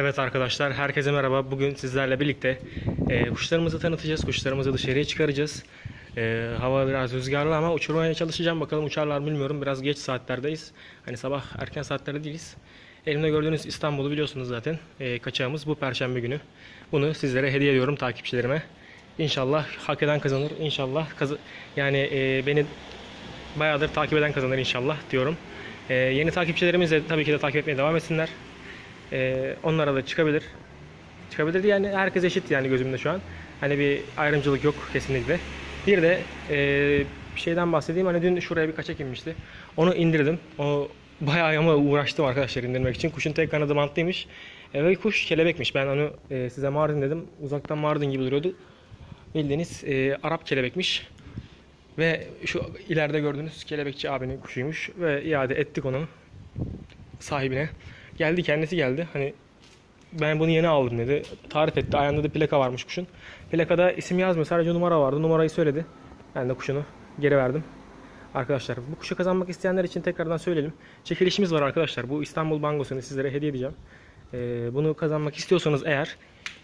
Evet arkadaşlar, herkese merhaba. Bugün sizlerle birlikte e, kuşlarımızı tanıtacağız. Kuşlarımızı dışarıya çıkaracağız. E, hava biraz rüzgarlı ama uçurmaya çalışacağım. Bakalım uçarlar bilmiyorum. Biraz geç saatlerdeyiz. Hani sabah erken saatlerde değiliz. Elimde gördüğünüz İstanbul'u biliyorsunuz zaten. E, kaçağımız bu perşembe günü. Bunu sizlere hediye ediyorum takipçilerime. İnşallah hak eden kazanır. İnşallah kazı yani e, beni bayağıdır takip eden kazanır inşallah diyorum. E, yeni takipçilerimiz de tabii ki de takip etmeye devam etsinler. Ee, onlara da çıkabilir. Çıkabilir yani herkes eşit yani gözümde şu an. Hani bir ayrımcılık yok kesinlikle. Bir de e, bir şeyden bahsedeyim. Hani dün şuraya bir kaçak inmişti. Onu indirdim. O bayağı ama uğraştım arkadaşlar indirmek için. Kuşun tek kanadı bantlıymış. E, ve kuş kelebekmiş. Ben onu e, size Mardin dedim. Uzaktan Mardin gibi duruyordu. Bildiğiniz e, Arap kelebekmiş. Ve şu ileride gördüğünüz kelebekçi abinin kuşuymuş. Ve iade ettik onu sahibine. Geldi kendisi geldi. Hani ben bunu yeni aldım dedi. Tarif etti. Ayağında da plaka varmış kuşun. Plakada isim yazmıyor. Sadece numara vardı. Numarayı söyledi. Ben de kuşunu geri verdim. Arkadaşlar bu kuşu kazanmak isteyenler için tekrardan söyleyelim. Çekilişimiz var arkadaşlar. Bu İstanbul Bangos'unu sizlere hediye edeceğim. Ee, bunu kazanmak istiyorsanız eğer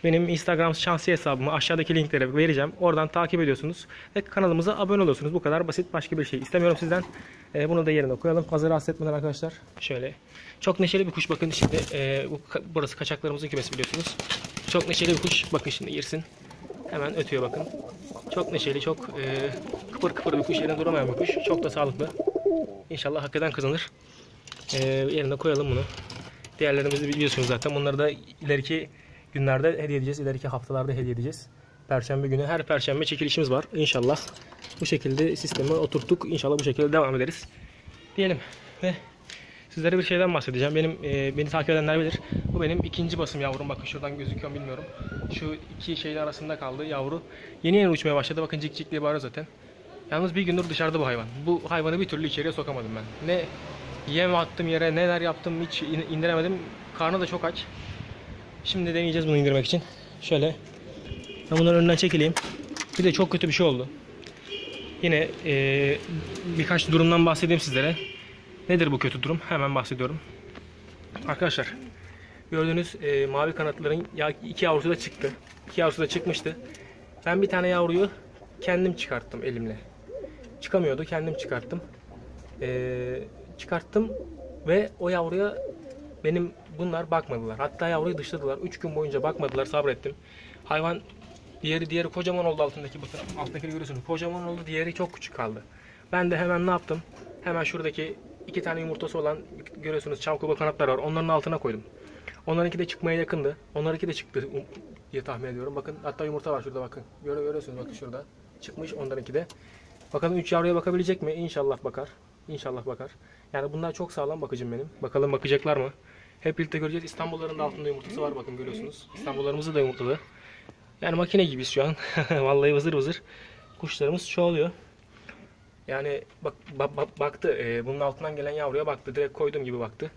benim Instagram şansı hesabımı aşağıdaki linklere vereceğim. Oradan takip ediyorsunuz ve kanalımıza abone oluyorsunuz. Bu kadar basit başka bir şey istemiyorum sizden. Ee, bunu da yerine koyalım. Fazla rahatsız etmeden arkadaşlar. Şöyle. Çok neşeli bir kuş bakın şimdi. E, bu, burası kaçaklarımızın kümesi biliyorsunuz. Çok neşeli bir kuş. Bakın şimdi girsin. Hemen ötüyor bakın. Çok neşeli, çok e, kıpır kıpır bir kuş. Yerine duramayan bir kuş. Çok da sağlıklı. İnşallah hak eden kazanır. E, yerine koyalım bunu. Diğerlerimizi biliyorsunuz zaten. Bunları da ileriki günlerde hediye edeceğiz. İleriki haftalarda hediye edeceğiz. Perşembe günü her perşembe çekilişimiz var. İnşallah bu şekilde sistemi oturttuk. İnşallah bu şekilde devam ederiz. Diyelim ve sizlere bir şeyden bahsedeceğim. Benim e, beni takip edenler bilir. Bu benim ikinci basım yavrum. Bakın şuradan gözüküyor bilmiyorum. Şu iki şeyin arasında kaldı yavru. Yeni yeni uçmaya başladı. Bakın cik cik diye bağırıyor zaten. Yalnız bir gündür dışarıda bu hayvan. Bu hayvanı bir türlü içeriye sokamadım ben. Ne yem attım yere neler yaptım hiç in- indiremedim. Karnı da çok aç. Şimdi deneyeceğiz bunu indirmek için. Şöyle ben bunların önünden çekileyim. Bir de çok kötü bir şey oldu. Yine e, birkaç durumdan bahsedeyim sizlere. Nedir bu kötü durum? Hemen bahsediyorum. Arkadaşlar gördüğünüz e, mavi kanatların iki yavrusu da çıktı. İki yavrusu da çıkmıştı. Ben bir tane yavruyu kendim çıkarttım elimle. Çıkamıyordu kendim çıkarttım. E, çıkarttım ve o yavruya benim bunlar bakmadılar. Hatta yavruyu dışladılar. Üç gün boyunca bakmadılar sabrettim. Hayvan diğeri diğeri kocaman oldu altındaki bakın altındakini görüyorsunuz. Kocaman oldu diğeri çok küçük kaldı. Ben de hemen ne yaptım? Hemen şuradaki iki tane yumurtası olan görüyorsunuz çam kuba kanatlar var. Onların altına koydum. Onlarınki de çıkmaya yakındı. Onlarınki de çıktı um, diye tahmin ediyorum. Bakın hatta yumurta var şurada bakın. Görüyor, görüyorsunuz bakın şurada. Çıkmış onlarınki de. Bakalım 3 yavruya bakabilecek mi? İnşallah bakar. İnşallah bakar. Yani bunlar çok sağlam bakıcım benim. Bakalım bakacaklar mı? Hep birlikte göreceğiz. İstanbulların da altında yumurtası var bakın görüyorsunuz. İstanbullarımızı da yumurtladı. Yani makine gibiyiz şu an. Vallahi vızır vızır. Kuşlarımız çoğalıyor. Yani bak, bak- bak- baktı. e, bunun altından gelen yavruya baktı. Direkt koydum gibi baktı.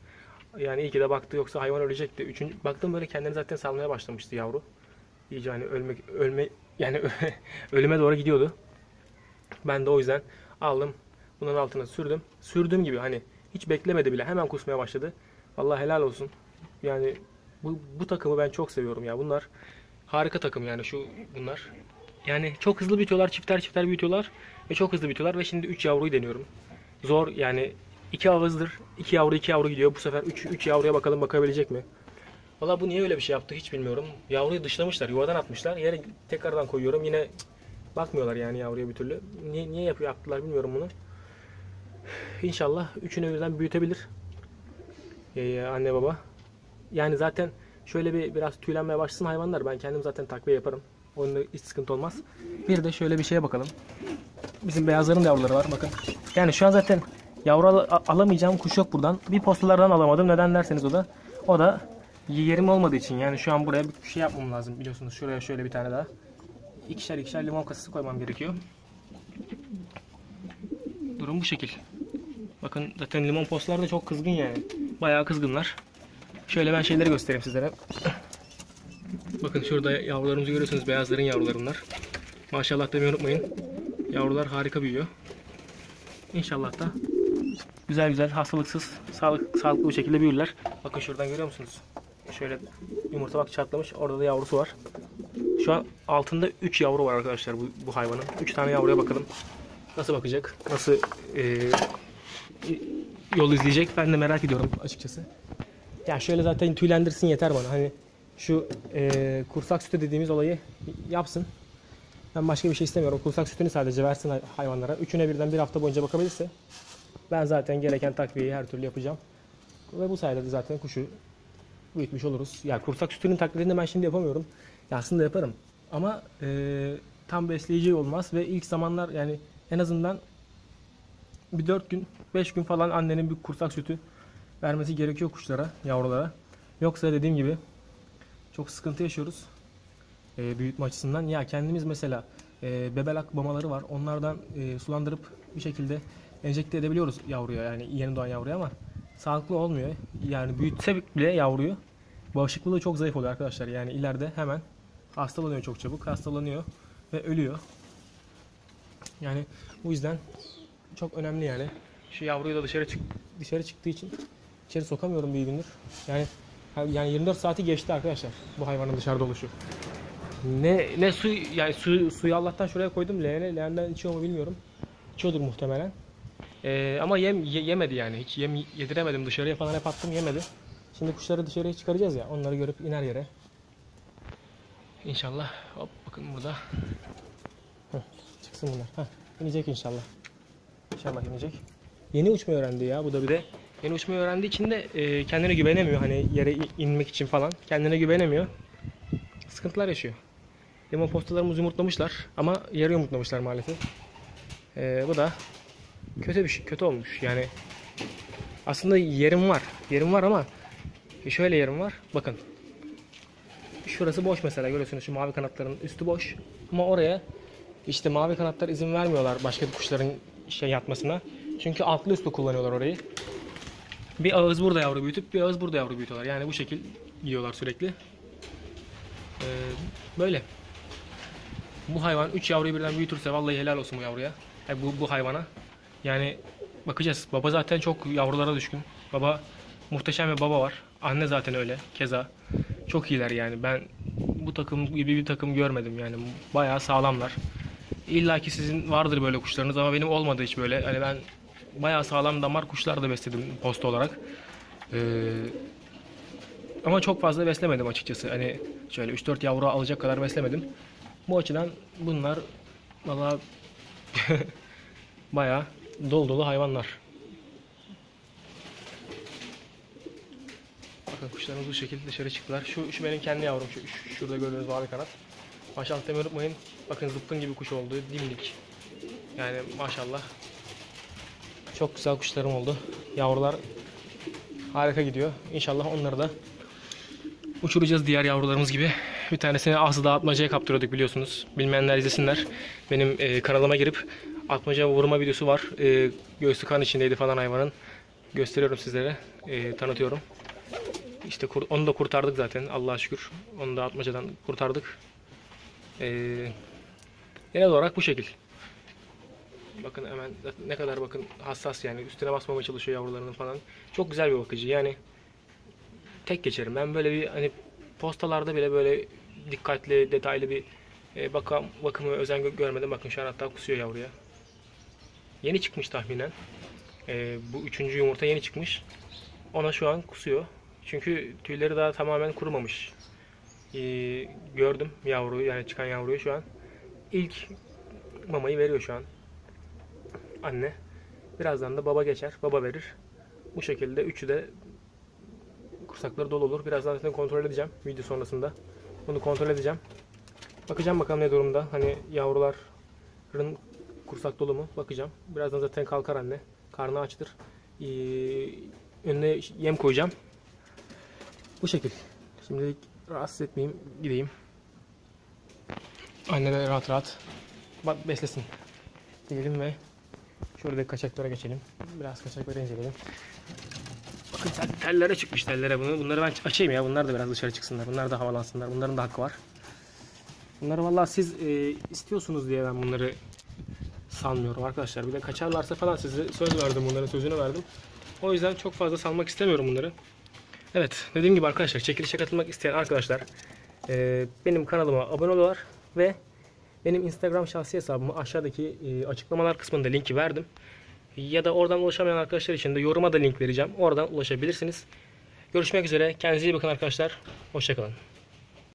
Yani iyi ki de baktı yoksa hayvan ölecekti. Üçüncü baktım böyle kendini zaten salmaya başlamıştı yavru. İyice hani ölmek ölme yani ölüme doğru gidiyordu. Ben de o yüzden aldım. Bunun altına sürdüm. Sürdüğüm gibi hani hiç beklemedi bile. Hemen kusmaya başladı. Vallahi helal olsun. Yani bu, bu takımı ben çok seviyorum ya. Bunlar harika takım yani şu bunlar. Yani çok hızlı büyütüyorlar. Çifter çifter büyütüyorlar. Ve çok hızlı büyütüyorlar. Ve şimdi 3 yavruyu deniyorum. Zor yani. 2 ağızdır. 2 yavru 2 yavru gidiyor. Bu sefer 3 3 yavruya bakalım bakabilecek mi? Valla bu niye öyle bir şey yaptı hiç bilmiyorum. Yavruyu dışlamışlar. Yuvadan atmışlar. Yere tekrardan koyuyorum. Yine bakmıyorlar yani yavruya bir türlü. Niye, niye yapıyor yaptılar bilmiyorum bunu. İnşallah üçünü birden büyütebilir. Ee, anne baba. Yani zaten şöyle bir biraz tüylenmeye başlasın hayvanlar. Ben kendim zaten takviye yaparım. Onda hiç sıkıntı olmaz. Bir de şöyle bir şeye bakalım. Bizim beyazların yavruları var bakın. Yani şu an zaten yavru al- alamayacağım kuş yok buradan. Bir postalardan alamadım. Neden derseniz o da. O da yerim olmadığı için. Yani şu an buraya bir şey yapmam lazım biliyorsunuz. Şuraya şöyle bir tane daha. İkişer ikişer limon kasası koymam gerekiyor. Durum bu şekil. Bakın zaten limon postlar da çok kızgın yani. Bayağı kızgınlar. Şöyle ben şeyleri göstereyim sizlere. Bakın şurada yavrularımızı görüyorsunuz. Beyazların yavrularınlar. Maşallah demeyi unutmayın. Yavrular harika büyüyor. İnşallah da güzel güzel hastalıksız, sağlık, sağlıklı bir şekilde büyürler. Bakın şuradan görüyor musunuz? Şöyle yumurta bak çatlamış. Orada da yavrusu var. Şu an altında 3 yavru var arkadaşlar bu, bu hayvanın. 3 tane yavruya bakalım. Nasıl bakacak? Nasıl e, yol izleyecek? Ben de merak ediyorum açıkçası. Ya şöyle zaten tüylendirsin yeter bana. Hani şu e, kursak sütü dediğimiz olayı yapsın. Ben başka bir şey istemiyorum. Kursak sütünü sadece versin hay- hayvanlara. Üçüne birden bir hafta boyunca bakabilirse ben zaten gereken takviyeyi her türlü yapacağım. Ve bu sayede de zaten kuşu büyütmüş oluruz. Ya kursak sütünün taklidini ben şimdi yapamıyorum. Ya aslında yaparım. Ama e, tam besleyici olmaz ve ilk zamanlar yani en azından bir 4 gün 5 gün falan annenin bir kursak sütü vermesi gerekiyor kuşlara, yavrulara. Yoksa dediğim gibi çok sıkıntı yaşıyoruz e, büyütme açısından. Ya kendimiz mesela e, bebelak mamaları var. Onlardan e, sulandırıp bir şekilde enjekte edebiliyoruz yavruya yani yeni doğan yavruya ama sağlıklı olmuyor. Yani büyütsek bile yavruyu bağışıklığı çok zayıf oluyor arkadaşlar. Yani ileride hemen hastalanıyor çok çabuk. Hastalanıyor ve ölüyor. Yani bu yüzden çok önemli yani. Şu yavruyu da dışarı çık dışarı çıktığı için içeri sokamıyorum bir gündür. Yani yani 24 saati geçti arkadaşlar bu hayvanın dışarıda oluşu. Ne ne su yani su suyu Allah'tan şuraya koydum leğene. Leğenden içiyor mu bilmiyorum. İçiyordur muhtemelen. Ee, ama yem ye- yemedi yani. Hiç yem yediremedim dışarıya falan hep attım yemedi. Şimdi kuşları dışarıya çıkaracağız ya. Onları görüp iner yere. İnşallah. Hop bakın burada. Heh, çıksın bunlar. Heh, inecek inşallah. İnşallah inecek. Yeni uçmayı öğrendi ya bu da bir de. Yeni uçmayı öğrendiği için de e, kendine güvenemiyor. Hani yere inmek için falan. Kendine güvenemiyor. Sıkıntılar yaşıyor. Limon postalarımız yumurtlamışlar ama yarı yumurtlamışlar maalesef. E, bu da kötü bir şey, kötü olmuş. Yani aslında yerim var. Yerim var ama şöyle yerim var. Bakın. Şurası boş mesela görüyorsunuz şu mavi kanatların üstü boş. Ama oraya işte mavi kanatlar izin vermiyorlar başka kuşların şey yatmasına. Çünkü altlı üstlü kullanıyorlar orayı. Bir ağız burada yavru büyütüp bir ağız burada yavru büyütüyorlar. Yani bu şekil yiyorlar sürekli. Ee, böyle. Bu hayvan 3 yavruyu birden büyütürse vallahi helal olsun bu yavruya. Yani bu, bu hayvana. Yani bakacağız. Baba zaten çok yavrulara düşkün. Baba muhteşem bir baba var. Anne zaten öyle. Keza. Çok iyiler yani. Ben bu takım gibi bir takım görmedim yani. Bayağı sağlamlar. İlla ki sizin vardır böyle kuşlarınız ama benim olmadı hiç böyle. Hani ben bayağı sağlam damar kuşlar da besledim posta olarak. Ee, ama çok fazla beslemedim açıkçası. Hani şöyle 3-4 yavru alacak kadar beslemedim. Bu açıdan bunlar valla bayağı dolu dolu hayvanlar. Bakın kuşlarımız bu şekilde dışarı çıktılar. Şu, şu benim kendi yavrum. Şu, şu- şurada gördüğünüz mavi kanat. Maşallah demeyi unutmayın. Bakın zıpkın gibi kuş oldu. Dimdik. Yani maşallah. Çok güzel kuşlarım oldu. Yavrular harika gidiyor. İnşallah onları da uçuracağız diğer yavrularımız gibi. Bir tanesini Aslı'da atmacaya kaptırıyorduk biliyorsunuz. Bilmeyenler izlesinler. Benim e, kanalıma girip atmaca vurma videosu var. E, göğsü kan içindeydi falan hayvanın. Gösteriyorum sizlere. E, tanıtıyorum. İşte onu da kurtardık zaten Allah'a şükür. Onu da atmacadan kurtardık. Ee, genel olarak bu şekil. Bakın hemen ne kadar bakın hassas yani üstüne basmamaya çalışıyor yavrularının falan. Çok güzel bir bakıcı yani. Tek geçerim. Ben böyle bir hani postalarda bile böyle dikkatli, detaylı bir e, bakım, bakımı özen gö- görmedim. Bakın şu an hatta kusuyor yavruya. Yeni çıkmış tahminen. E, bu üçüncü yumurta yeni çıkmış. Ona şu an kusuyor. Çünkü tüyleri daha tamamen kurumamış. Ee, gördüm yavruyu yani çıkan yavruyu şu an. İlk mamayı veriyor şu an. Anne. Birazdan da baba geçer. Baba verir. Bu şekilde üçü de kursakları dolu olur. Birazdan zaten kontrol edeceğim video sonrasında. Bunu kontrol edeceğim. Bakacağım bakalım ne durumda. Hani yavruların kursak dolu mu? Bakacağım. Birazdan zaten kalkar anne. Karnı açtır. Ee, önüne yem koyacağım. Bu şekil. Şimdilik rahatsız etmeyeyim. Gideyim. Anne de rahat rahat bak beslesin. Diyelim ve şurada kaçaklara geçelim. Biraz kaçakları inceleyelim. Bakın tel- tellere çıkmış tellere bunu. Bunları ben açayım ya. Bunlar da biraz dışarı çıksınlar. Bunlar da havalansınlar. Bunların da hakkı var. Bunları vallahi siz e, istiyorsunuz diye ben bunları salmıyorum arkadaşlar. Bir de kaçarlarsa falan size söz verdim bunların sözünü verdim. O yüzden çok fazla salmak istemiyorum bunları. Evet dediğim gibi arkadaşlar çekilişe katılmak isteyen arkadaşlar e, benim kanalıma abone oluyorlar ve benim Instagram şahsi hesabımı aşağıdaki e, açıklamalar kısmında linki verdim. Ya da oradan ulaşamayan arkadaşlar için de yoruma da link vereceğim. Oradan ulaşabilirsiniz. Görüşmek üzere. Kendinize iyi bakın arkadaşlar. Hoşçakalın.